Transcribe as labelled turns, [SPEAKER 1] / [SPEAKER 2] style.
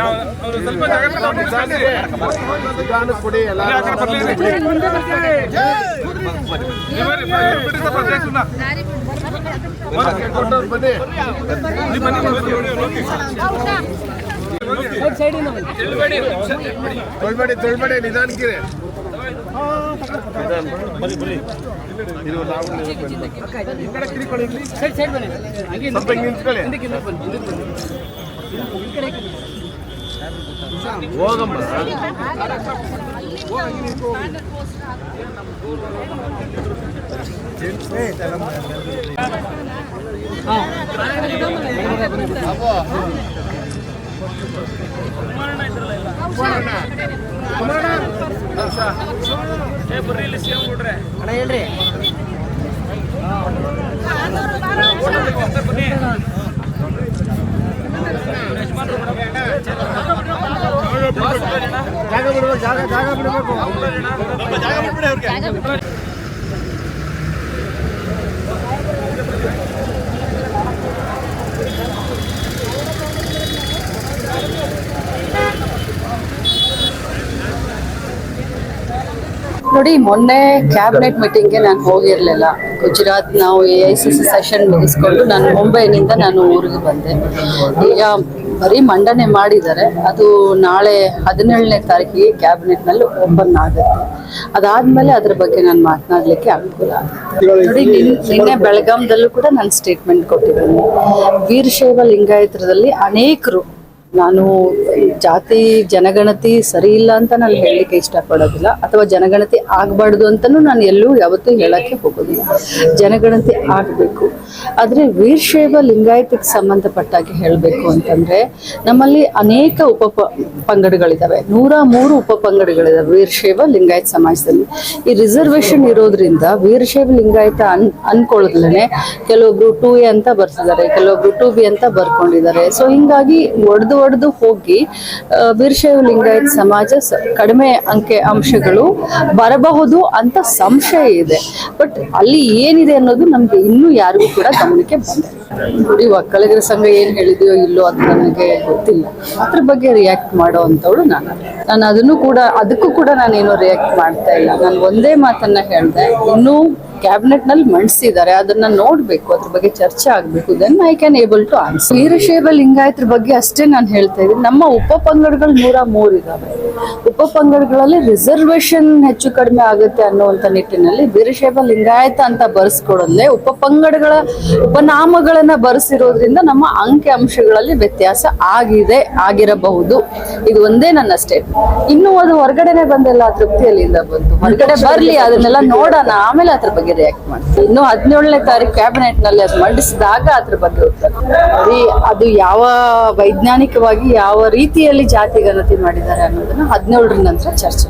[SPEAKER 1] ಅವ್ರು ಸ್ವಲ್ಪ ಜಾಗ
[SPEAKER 2] ನಿಧಾನಕ್ಕೆ ಕೊಡಿ
[SPEAKER 1] ಬರ್ರಿ, ಬಿಡಿ
[SPEAKER 2] ಅಣ್ಣ ಬನ್ನಿ
[SPEAKER 1] ನೀವು ಬನ್ನಿ, ಬನ್ನಿ, ಹೋಗಿ.
[SPEAKER 2] ತೊಳ್ಬೇಡಿ ತೊಳ್ಬೇಡಿ ನಿಧಾನಕ್ಕಿರಿ ಇದು ನಾವು ಸ್ವಲ್ಪ ಜಾಗ ಬಿಡಬೇಕು, ಜಾಗ ಜಾಗ ಬಿಡಬೇಕು.
[SPEAKER 3] ನೋಡಿ, ಮೊನ್ನೆ ಕ್ಯಾಬಿನೆಟ್ ಮೀಟಿಂಗ್ಗೆ ನಾನು ಹೋಗಿರಲಿಲ್ಲ. ಗುಜರಾತ್ ನಾವು A I C C session ಮುಗಿಸ್ಕೊಂಡು ನಾನು ಮುಂಬೈನಿಂದ ನಾನು ಊರಿಗೆ ಬಂದೆ. ಈಗ ಬರೀ ಮಂಡನೆ ಮಾಡಿದ್ದಾರೆ. ಅದು ನಾಳೆ ಹದಿನೇಳನೇ ತಾರೀಕಿಗೆ ಕ್ಯಾಬಿನೆಟ್ನಲ್ಲಿ ಓಪನ್ ಆಗುತ್ತೆ. ಅದಾದ್ಮೇಲೆ ಅದ್ರ ಬಗ್ಗೆ ನಾನು ಮಾತನಾಡಲಿಕ್ಕೆ ಅನುಕೂಲ ಆಗುತ್ತೆ. ನೋಡಿ ನಿನ್ನೆ ಬೆಳಗಾಂದಲ್ಲೂ ಕೂಡ ನಾನು ಸ್ಟೇಟ್ಮೆಂಟ್ ಕೊಟ್ಟಿದ್ದೀನಿ. ವೀರಶೈವ ಲಿಂಗಾಯತರದಲ್ಲಿ ಅನೇಕರು ನಾನು ಜಾತಿ ಜನಗಣತಿ ಸರಿ ಇಲ್ಲ ಅಂತ ನಾನು ಹೇಳಲಿಕ್ಕೆ ಇಷ್ಟಪಡೋದಿಲ್ಲ ಅಥವಾ ಜನಗಣತಿ ಆಗಬಾರ್ದು ಅಂತಲೂ ನಾನು ಎಲ್ಲೂ ಯಾವತ್ತೂ ಹೇಳೋಕ್ಕೆ ಹೋಗೋದಿಲ್ಲ. ಜನಗಣತಿ ಆಗಬೇಕು. ಆದರೆ ವೀರಶೈವ ಲಿಂಗಾಯತಕ್ಕೆ ಸಂಬಂಧಪಟ್ಟಾಗೆ ಹೇಳಬೇಕು ಅಂತಂದರೆ ನಮ್ಮಲ್ಲಿ ಅನೇಕ ಉಪ ಪಂಗಡಗಳಿದ್ದಾವೆ ನೂರ ಮೂರು ಉಪ ಪಂಗಡಗಳಿದ್ದಾವೆ ವೀರಶೈವ ಲಿಂಗಾಯತ ಸಮಾಜದಲ್ಲಿ. ಈ ರಿಸರ್ವೇಷನ್ ಇರೋದ್ರಿಂದ ವೀರಶೈವ ಲಿಂಗಾಯತ ಅನ್ ಅನ್ಕೊಳ್ಳದ್ಲೇ ಕೆಲವೊಬ್ರು ಟೂ ಎ ಅಂತ ಬರ್ತಿದ್ದಾರೆ, ಕೆಲವೊಬ್ರು ಟೂ ಬಿ ಅಂತ ಬರ್ಕೊಂಡಿದ್ದಾರೆ. ಸೊ ಹಿಂಗಾಗಿ ಒಡೆದು ಒಡೆದು ಹೋಗಿ ವೀರಶೈವ ಲಿಂಗಾಯತ್ ಸಮಾಜ ಕಡಿಮೆ ಅಂಕೆ ಅಂಶಗಳು ಬರಬಹುದು ಅಂತ ಸಂಶಯ ಇದೆ. ಬಟ್ ಅಲ್ಲಿ ಏನಿದೆ ಅನ್ನೋದು ನಮ್ಗೆ ಇನ್ನೂ ಯಾರಿಗೂ ಕೂಡ ಗಮನಕ್ಕೆ ಬಂದಿಲ್ಲ. ನೋಡಿ ಒಕ್ಕಲಿಗರ ಸಂಘ ಏನ್ ಹೇಳಿದೆಯೋ ಇಲ್ಲೋ ಅಂತ ನನಗೆ ಗೊತ್ತಿಲ್ಲ. ಅದ್ರ ಬಗ್ಗೆ ರಿಯಾಕ್ಟ್ ಮಾಡೋ ಅಂತವಳು ನಾನು. ನಾನು ಅದನ್ನು ಕೂಡ, ಅದಕ್ಕೂ ಕೂಡ ನಾನೇನು ರಿಯಾಕ್ಟ್ ಮಾಡ್ತಾ ಇಲ್ಲ. ನಾನು ಒಂದೇ ಮಾತನ್ನ ಹೇಳ್ದೆ, ಇನ್ನೂ ಕ್ಯಾಬಿನೆಟ್ನಲ್ಲಿ ಮಂಡಿಸಿದ್ದಾರೆ, ಅದನ್ನ ನೋಡ್ಬೇಕು, ಅದ್ರ ಬಗ್ಗೆ ಚರ್ಚೆ ಆಗ್ಬೇಕು. Then I can able to answer Veerashaiva ಲಿಂಗಾಯತರ ಬಗ್ಗೆ ಅಷ್ಟೇ ನಾನು ಹೇಳ್ತಾ ಇದ್ದೀನಿ. ನಮ್ಮ ಉಪ ಪಂಗಡಗಳು ನೂರ ಮೂರ್ ಇದಾವೆ. ಉಪ ಪಂಗಡಗಳಲ್ಲಿ ರಿಸರ್ವೇಶನ್ ಹೆಚ್ಚು ಕಡಿಮೆ ಆಗುತ್ತೆ ಅನ್ನುವಂತ ನಿಟ್ಟಿನಲ್ಲಿ ವೀರಶೈವ ಲಿಂಗಾಯತ ಅಂತ ಬರೆಸ್ಕೊಡೋದ್ಲೆ ಉಪ ಪಂಗಡಗಳ ಉಪನಾಮಗಳನ್ನ ಬರೆಸಿರೋದ್ರಿಂದ ನಮ್ಮ ಅಂಕಿ ಅಂಶಗಳಲ್ಲಿ ವ್ಯತ್ಯಾಸ ಆಗಿದೆ, ಆಗಿರಬಹುದು. ಇದು ಒಂದೇ ನನ್ನ ಸ್ಟೇಟ್ ಇನ್ನು ಅದು ಹೊರಗಡೆನೆ ಬಂದಿಲ್ಲ ತೃಪ್ತಿಯಲ್ಲಿಂದ ಬಂತು. ಹೊರಗಡೆ ಬರ್ಲಿ, ಅದನ್ನೆಲ್ಲ ನೋಡೋಣ. ಆಮೇಲೆ ಅದ್ರ ಬಗ್ಗೆ ರಿಯಾಕ್ಟ್ ಮಾಡ್ತೀವಿ ಇನ್ನು ಹದಿನೇಳನೇ ತಾರೀಕು ಕ್ಯಾಬಿನೆಟ್ನಲ್ಲಿ ಅದು ಮಂಡಿಸಿದಾಗ ಅದ್ರ ಬಗ್ಗೆ ಉತ್ತರ ಅದು ಯಾವ ವೈಜ್ಞಾನಿಕವಾಗಿ ಯಾವ ರೀತಿಯಲ್ಲಿ ಜಾತಿ ಗಣತಿ ಮಾಡಿದ್ದಾರೆ ಅನ್ನೋದನ್ನ ಹದಿನೇಳರ ನಂತರ ಚರ್ಚೆ.